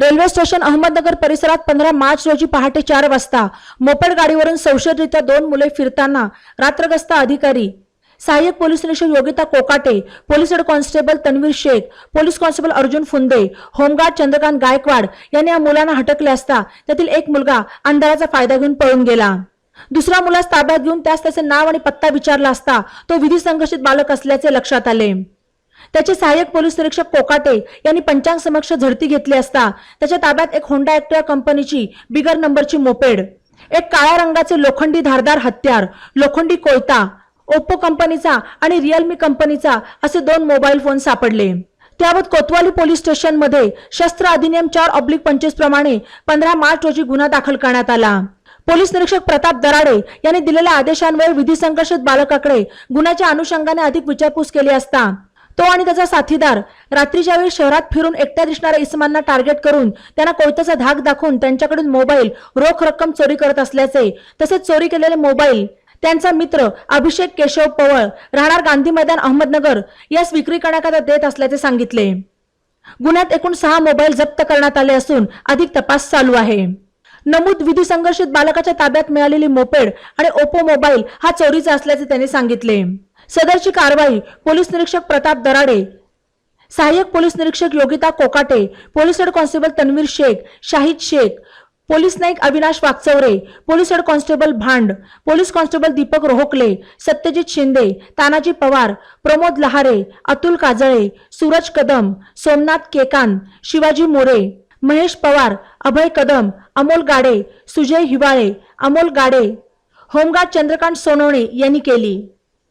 Railway station Ahmednagar परिसरात पंधरा मार्च रोजी पहाटे चार वाजता मोपड गाडीवरून संशयरित्या दोन मुले फिरताना रात्रग्रस्त अधिकारी सहाय्यक पोलीस निरीक्षक Yogita Kokate police head constable Tanvir Shaikh police constable Arjun Phunde home guard Chandrakant Gaikwad यांनी या मुलांना हटकले असता त्यातील एक मुलगा अंधाराचा फायदा घेऊन पळून गेला. दुसरा मुलास ताब्यात घेऊन त्यास त्याचे नाव आणि पत्ता विचारला असता तो विधी संघर्षित बालक असल्याचे लक्षात आले. त्याचे सहाय्यक पोलीस निरीक्षक कोकाटे यांनी पंचांग समक्ष झडती घेतली असता त्याच्या ताब्यात एक होंडा ऍक्टिवा कंपनीची बिगर नंबरची मोपेड एक काळ्या रंगाचे लोखंडी धारदार हत्यार लोखंडी कोयता ओप्पो कंपनीचा आणि रिअलमी कंपनीचा असे दोन मोबाईल फोन सापडले. त्याबाबत कोतवाली पोलीस स्टेशनमध्ये शस्त्र अधिनियम चार ऑब्लिक पंचवीस प्रमाणे पंधरा मार्च रोजी गुन्हा दाखल करण्यात आला. पोलीस निरीक्षक प्रताप दराडे यांनी दिलेल्या आदेशांवर विधी संघर्षित बालकाकडे गुन्ह्याच्या अनुषंगाने अधिक विचारपूस केली असता तो आणि त्याचा साथीदार रात्रीच्या वेळी शहरात फिरून एकट्या दिसणाऱ्या इसमांना टार्गेट करून त्यांना कोयत्याचा धाक दाखवून त्यांच्याकडून मोबाईल रोख रक्कम चोरी करत असल्याचे तसेच चोरी केलेले मोबाईल त्यांचा मित्र अभिषेक केशव पवळ राहणार गांधी मैदान अहमदनगर यास विक्री करण्याकरता देत असल्याचे सांगितले. गुन्ह्यात एकूण सहा मोबाईल जप्त करण्यात आले असून अधिक तपास चालू आहे. नमूद विधी संघर्षित बालकाच्या ताब्यात मिळालेली मोपेड आणि ओप्पो मोबाईल हा चोरीचा असल्याचे त्यांनी सांगितले. सदरची कारवाई पोलीस निरीक्षक प्रताप दराडे. सहाय्यक पोलीस निरीक्षक Yogita Kokate police head constable Tanvir Shaikh Shahid Shaikh police Naik Avinash Waghchaure police head constable Bhand police constable Deepak Rohakale Satyajit Shinde Tanaji Pawar Pramod Lahare Atul Kajale Suraj Kadam Somnath Kekan Shivaji More Mahesh Pawar Abhay Kadam Amol Gade Sujay Hiwale Amol Gade. Home guard Chandrakant Sonawane यांनी केली.